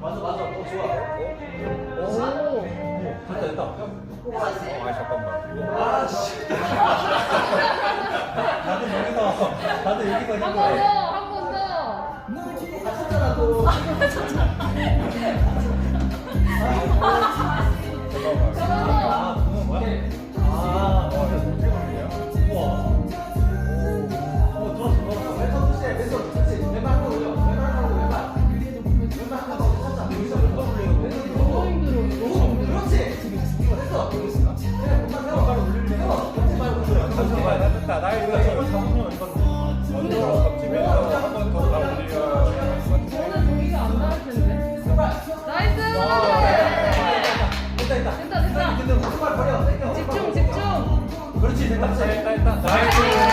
맞아 맞아 어 좋아 오. 됐다 됐다 아 잠깐만. 아씨 나도 여기서 나도 여기서 한번 이거 더, 한 번 더. 말고 그래. 잠깐만 나 됐다. 나 이거 이거 잡으면 이거 먼저 덮치면서 한번 더 가올려. 저는 여기가 안 나올 텐데. 나이스! 됐다, 됐다. 됐다, 됐다. 근데 손발 버려. 당겨. 집중, 집중. 그렇지, 됐다. 됐다 됐다. 나이스!